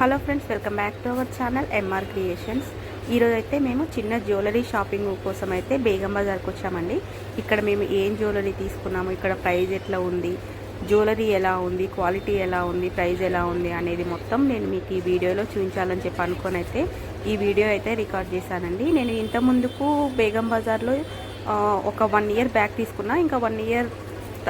Hello friends welcome back to our channel M R creations ఈరోజు అయితే మేము చిన్న జ్యువెలరీ షాపింగ్ కోసం అయితే బేగం బజార్కి వచ్చామండి. ఇక్కడ మేము ఏం జ్యువెలరీ తీసుకున్నాము ఇక్కడ ప్రైజ్ ఎట్లా ఉంది జ్యువెలరీ ఎలా ఉంది క్వాలిటీ ఎలా ఉంది ప్రైస్ ఎలా ఉంది అనేది మొత్తం నేను మీకు ఈ వీడియోలో చూపించాలని చెప్పి అనుకొని అయితే ఈ వీడియో అయితే రికార్డ్ చేశానండి. నేను ఇంతకుముందుకు బేగం బజార్లో ఒక వన్ ఇయర్ బ్యాక్ తీసుకున్నా. ఇంకా వన్ ఇయర్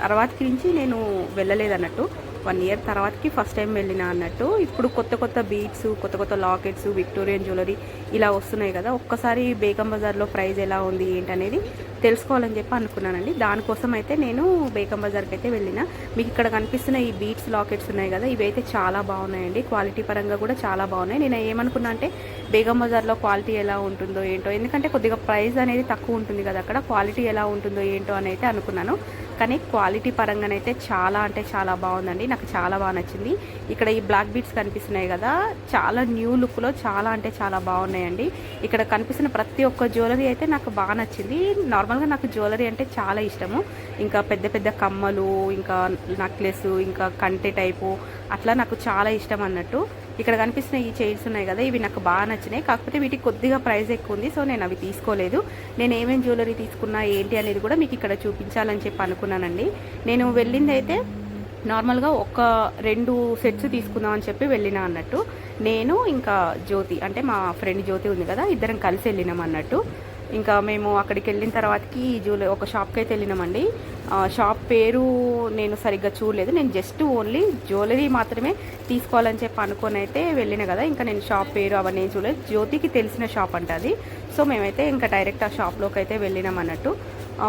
తర్వాతకి నుంచి నేను వెళ్ళలేదు అన్నట్టు వన్ ఇయర్ తర్వాతకి ఫస్ట్ టైం వెళ్ళిన అన్నట్టు. ఇప్పుడు కొత్త కొత్త బీట్స్ కొత్త కొత్త లాకెట్స్ విక్టోరియన్ జ్యువెలరీ ఇలా వస్తున్నాయి కదా. ఒక్కసారి బేగం బజార్లో ప్రైస్ ఎలా ఉంది ఏంటనేది తెలుసుకోవాలని చెప్పి అనుకున్నానండి. దానికోసం అయితే నేను బేగం బజార్కి అయితే వెళ్ళిన. మీకు ఇక్కడ కనిపిస్తున్న ఈ బీట్స్ లాకెట్స్ ఉన్నాయి కదా ఇవి అయితే చాలా బాగున్నాయండి. క్వాలిటీ పరంగా కూడా చాలా బాగున్నాయి. నేను ఏమనుకున్నా అంటే బేగం బజార్లో క్వాలిటీ ఎలా ఉంటుందో ఏంటో ఎందుకంటే కొద్దిగా ప్రైస్ అనేది తక్కువ ఉంటుంది కదా అక్కడ. క్వాలిటీ ఎలా ఉంటుందో ఏంటో అని అయితే అనుకున్నాను. కానీ క్వాలిటీ పరంగానైతే చాలా అంటే చాలా బాగుందండి. నాకు చాలా బాగా నచ్చింది. ఇక్కడ ఈ బ్లాక్ బీట్స్ కనిపిస్తున్నాయి కదా చాలా న్యూ లుక్లో చాలా అంటే చాలా బాగున్నాయండి. ఇక్కడ కనిపిస్తున్న ప్రతి ఒక్క జ్యువెలరీ అయితే నాకు బాగా నచ్చింది. నార్మల్గా నాకు జ్యువెలరీ అంటే చాలా ఇష్టము. ఇంకా పెద్ద పెద్ద కమ్మలు ఇంకా నక్లెస్ ఇంకా కంటె టైపు అట్లా నాకు చాలా ఇష్టం అన్నట్టు. ఇక్కడ కనిపిస్తున్న ఈ చైర్స్ ఉన్నాయి కదా ఇవి నాకు బాగా నచ్చినాయి. కాకపోతే వీటికి కొద్దిగా ప్రైస్ ఎక్కువ ఉంది సో నేను అవి తీసుకోలేదు. నేను ఏమేమి జ్యువెలరీ తీసుకున్నా ఏంటి అనేది కూడా మీకు ఇక్కడ చూపించాలని చెప్పి అనుకున్నానండి. నేను వెళ్ళింది అయితే నార్మల్గా ఒక రెండు సెట్స్ తీసుకుందాం అని చెప్పి వెళ్ళిన అన్నట్టు. నేను ఇంకా జ్యోతి అంటే మా ఫ్రెండ్ జ్యోతి ఉంది కదా ఇద్దరం కలిసి వెళ్ళినాం అన్నట్టు. ఇంకా మేము అక్కడికి వెళ్ళిన తర్వాతకి జ్యువెలరీ ఒక షాప్కి అయితే వెళ్ళినామండి. షాప్ పేరు నేను సరిగ్గా చూడలేదు. నేను జస్ట్ ఓన్లీ జ్యువెలరీ మాత్రమే తీసుకోవాలని చెప్పి అనుకొని అయితే వెళ్ళిన కదా. ఇంకా నేను షాప్ పేరు అవన్నీ చూడలేదు. జ్యోతికి తెలిసిన షాప్ అంట అది. సో మేమైతే ఇంకా డైరెక్ట్ ఆ షాప్లోకి అయితే వెళ్ళినాం అన్నట్టు.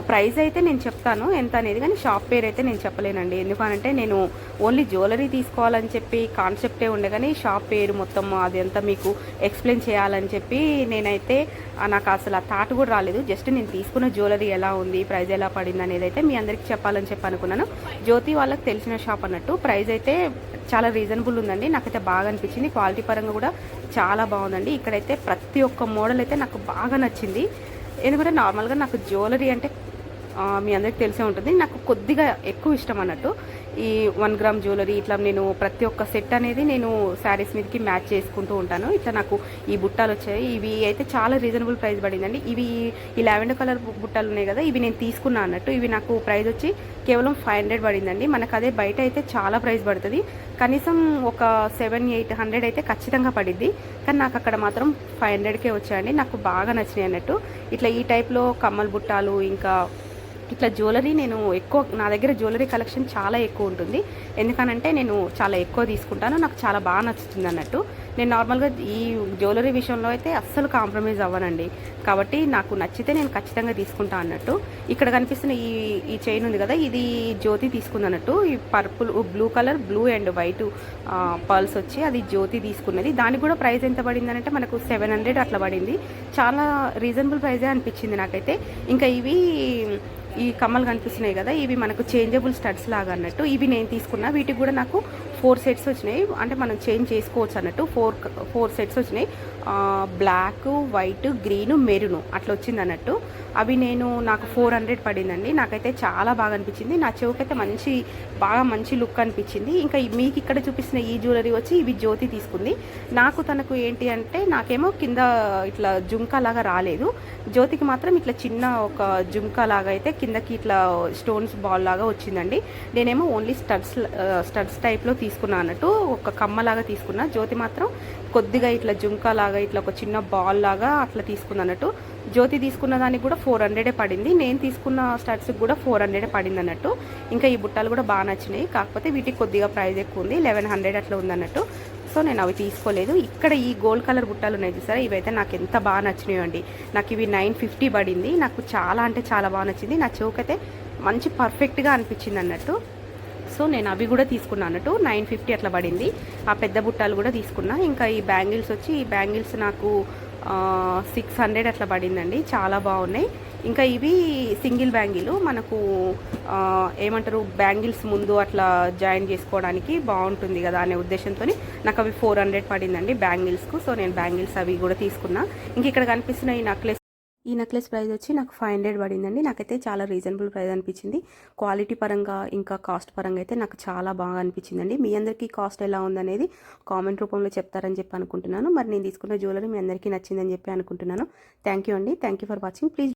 ప్రైస్ అయితే నేను చెప్తాను. ఎంత అనేది కానీ షాప్ పేరు అయితే నేను చెప్పలేనండి. ఎందుకనంటే నేను ఓన్లీ జ్యువెలరీ తీసుకోవాలని చెప్పి కాన్సెప్టే ఉండే కానీ షాప్ పేరు మొత్తం అది అంతా మీకు ఎక్స్ప్లెయిన్ చేయాలని చెప్పి నేనైతే నాకు అసలు ఆ థాట్ కూడా రాలేదు. జస్ట్ నేను తీసుకున్న జ్యువెలరీ ఎలా ఉంది ప్రైస్ ఎలా పడింది అనేది అయితే మీ అందరికీ చెప్పాలని చెప్పి అనుకున్నాను. జ్యోతి వాళ్ళకి తెలిసిన షాప్ అన్నట్టు ప్రైస్ అయితే చాలా రీజనబుల్ ఉందండి. నాకైతే బాగా అనిపించింది. క్వాలిటీ పరంగా కూడా చాలా బాగుందండి. ఇక్కడైతే ప్రతి ఒక్క మోడల్ అయితే నాకు బాగా నచ్చింది. ఎందుకంటే నార్మల్గా నాకు జ్యువెలరీ అంటే మీ అందరికి తెలిసే ఉంటుంది. నాకు కొద్దిగా ఎక్కువ ఇష్టం అన్నట్టు ఈ వన్ గ్రామ్ జ్యువెలరీ ఇట్లా నేను ప్రతి ఒక్క సెట్ అనేది నేను శారీస్ మీదకి మ్యాచ్ చేసుకుంటూ ఉంటాను. ఇట్లా నాకు ఈ బుట్టాలు వచ్చాయి. ఇవి అయితే చాలా రీజనబుల్ ప్రైస్ పడిందండి. ఇవి ఈ లావెండర్ కలర్ బుట్టాలు ఉన్నాయి కదా ఇవి నేను తీసుకున్నా అన్నట్టు ఇవి నాకు ప్రైస్ వచ్చి కేవలం ఫైవ్ హండ్రెడ్ పడిందండి. మనకు అదే బయట అయితే చాలా ప్రైస్ పడుతుంది. కనీసం ఒక సెవెన్ ఎయిట్ హండ్రెడ్ అయితే ఖచ్చితంగా పడింది కానీ నాకు అక్కడ మాత్రం ఫైవ్ హండ్రెడ్కే వచ్చాయండి. నాకు బాగా నచ్చినాయి అన్నట్టు. ఇట్లా ఈ టైప్లో కమ్మల్ బుట్టాలు ఇంకా ఇట్లా జ్యువెలరీ నేను ఎక్కువ నా దగ్గర జ్యువెలరీ కలెక్షన్ చాలా ఎక్కువ ఉంటుంది. ఎందుకనంటే నేను చాలా ఎక్కువ తీసుకుంటాను నాకు చాలా బాగా నచ్చుతుంది అన్నట్టు. నేను నార్మల్గా ఈ జ్యువెలరీ విషయంలో అయితే అస్సలు కాంప్రమైజ్ అవ్వనండి. కాబట్టి నాకు నచ్చితే నేను ఖచ్చితంగా తీసుకుంటా అన్నట్టు. ఇక్కడ కనిపిస్తున్న ఈ ఈ చైన్ ఉంది కదా ఇది జ్యోతి తీసుకుంది అన్నట్టు. ఈ purple blue colour blue and white pearls వచ్చి అది జ్యోతి తీసుకున్నది. దానికి కూడా ప్రైస్ ఎంత పడింది అంటే మనకు సెవెన్ హండ్రెడ్ అట్లా పడింది. చాలా రీజనబుల్ ప్రైజే అనిపించింది నాకైతే. ఇంకా ఇవి ఈ కమ్మలు కనిపిస్తున్నాయి కదా ఇవి మనకు చేంజబుల్ స్టడ్స్ లాగా అన్నట్టు ఇవి నేను తీసుకున్నా. వీటికి కూడా నాకు ఫోర్ సెట్స్ వచ్చినాయి. అంటే మనం చేంజ్ చేసుకోవచ్చు అన్నట్టు ఫోర్ ఫోర్ సెట్స్ వచ్చినాయి. బ్లాక్ వైట్ గ్రీన్ మెరూన్ అట్లా వచ్చింది అన్నట్టు. అవి నేను నాకు ఫోర్ హండ్రెడ్ పడిందండి. నాకైతే చాలా బాగా అనిపించింది. నా చెవుకైతే మంచి బాగా మంచి లుక్ అనిపించింది. ఇంకా మీకు ఇక్కడ చూపిస్తున్న ఈ జ్యువెలరీ వచ్చి ఇవి జ్యోతి తీసుకుంది. నాకు తనకు ఏంటి అంటే నాకేమో కింద ఇట్లా జుంకా లాగా రాలేదు. జ్యోతికి మాత్రం ఇట్లా చిన్న ఒక జుంకా లాగా అయితే కిందకి ఇట్లా స్టోన్స్ బాల్ లాగా వచ్చిందండి. నేనేమో ఓన్లీ స్టడ్స్ స్టడ్స్ టైప్లో తీసుకున్నా అన్నట్టు ఒక కమ్మ లాగా తీసుకున్నా. జ్యోతి మాత్రం కొద్దిగా ఇట్లా జుంకా లాగా ఇట్లా ఒక చిన్న బాల్ లాగా అట్లా తీసుకున్నా అన్నట్టు. జ్యోతి తీసుకున్న దానికి కూడా ఫోర్ హండ్రెడే పడింది. నేను తీసుకున్న స్టడ్స్కి కూడా ఫోర్ హండ్రెడే పడింది అన్నట్టు. ఇంకా ఈ బుట్టాలు కూడా బాగా నచ్చినాయి. కాకపోతే వీటికి కొద్దిగా ప్రైస్ ఎక్కువ ఉంది. లెవెన్ హండ్రెడ్ అట్లా ఉందన్నట్టు సో నేను అవి తీసుకోలేదు. ఇక్కడ ఈ గోల్డ్ కలర్ బుట్టాలు ఉన్నాయి చూసారా? ఇవైతే నాకు ఎంత బాగా నచ్చినాయండి నాకు ఇవి నైన్ ఫిఫ్టీ పడింది. నాకు చాలా అంటే చాలా బాగా నచ్చింది. నా చెవుకైతే మంచి పర్ఫెక్ట్గా అనిపించింది అన్నట్టు. సో నేను అవి కూడా తీసుకున్నాను అన్నట్టు. నైన్ ఫిఫ్టీ అట్లా పడింది. ఆ పెద్ద బుట్టాలు కూడా తీసుకున్నా. ఇంకా ఈ బ్యాంగిల్స్ వచ్చి ఈ బ్యాంగిల్స్ నాకు సిక్స్ హండ్రెడ్ అట్లా పడిందండి. చాలా బాగున్నాయి. ఇంకా ఇవి సింగిల్ బ్యాంగిల్. మనకు ఏమంటారు బ్యాంగిల్స్ ముందు అట్లా జాయిన్ చేసుకోవడానికి బాగుంటుంది కదా అనే ఉద్దేశంతో నాకు అవి ఫోర్ హండ్రెడ్ పడిందండి బ్యాంగిల్స్కు. సో నేను బ్యాంగిల్స్ అవి కూడా తీసుకున్నా. ఇంక ఇక్కడ కనిపిస్తున్న ఈ నక్లెస్ ఈ నెక్లెస్ ప్రైస్ వచ్చి నాకు ఫైవ్ హండ్రెడ్ పడిందండి. నాకైతే చాలా రీజనబుల్ ప్రైస్ అనిపించింది. క్వాలిటీ పరంగా ఇంకా కాస్ట్ పరంగా అయితే నాకు చాలా బాగా అనిపించిందండి. మీ అందరికీ కాస్ట్ ఎలా ఉందనేది కామెంట్ రూపంలో చెప్తారని చెప్పి అనుకుంటున్నాను. మరి నేను తీసుకున్న జ్యువెలరీ మీ అందరికీ నచ్చిందని చెప్పి అనుకుంటున్నాను. థ్యాంక్ యూ అండి. Thank you for watching please